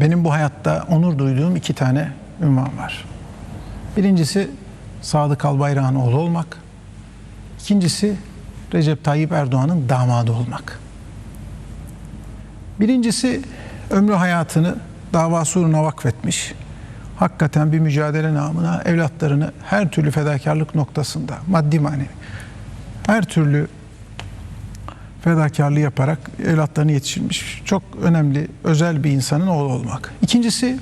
benim bu hayatta onur duyduğum iki tane ünvan var. Birincisi Sadık Albayrak'ın oğlu olmak. İkincisi Recep Tayyip Erdoğan'ın damadı olmak. Birincisi ömrü hayatını davası uğruna vakfetmiş. Hakikaten bir mücadele namına evlatlarını her türlü fedakarlık noktasında maddi manevi her türlü fedakarlığı yaparak evlatlarını yetiştirmiş. Çok önemli, özel bir insanın oğlu olmak. İkincisi,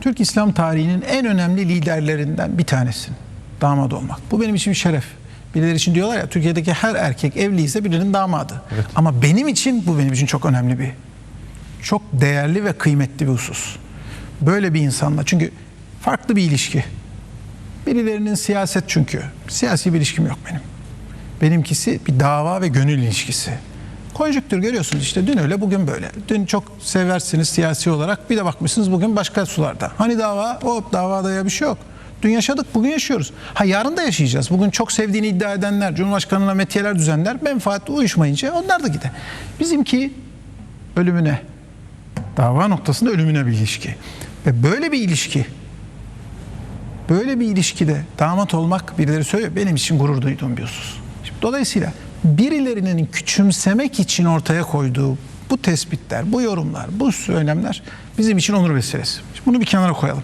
Türk İslam tarihinin en önemli liderlerinden bir tanesinin damat olmak. Bu benim için bir şeref. Birileri için diyorlar ya Türkiye'deki her erkek evliyse birinin damadı. Ama benim için bu benim için çok önemli bir, çok değerli ve kıymetli bir husus. Böyle bir insanla çünkü farklı bir ilişki. Birilerinin siyaset çünkü. Siyasi bir ilişkim yok benim. Benimkisi bir dava ve gönül ilişkisi. Konjüktür görüyorsunuz işte dün öyle bugün böyle. Dün çok seversiniz siyasi olarak bir de bakmışsınız bugün başka sularda. Hani dava o davada ya bir şey yok. Dün yaşadık bugün yaşıyoruz. Ha yarın da yaşayacağız. Bugün çok sevdiğini iddia edenler, Cumhurbaşkanı'na metiyeler düzenler, menfaat uyuşmayınca onlar da gider. Bizimki ölümüne, dava noktasında ölümüne bir ilişki. Ve böyle bir ilişki Böyle bir ilişkide damat olmak birileri söylüyor. Benim için gurur duyduğum bir husus. Şimdi dolayısıyla birilerinin küçümsemek için ortaya koyduğu bu tespitler, bu yorumlar, bu söylemler bizim için onur vesilesi. Şimdi bunu bir kenara koyalım.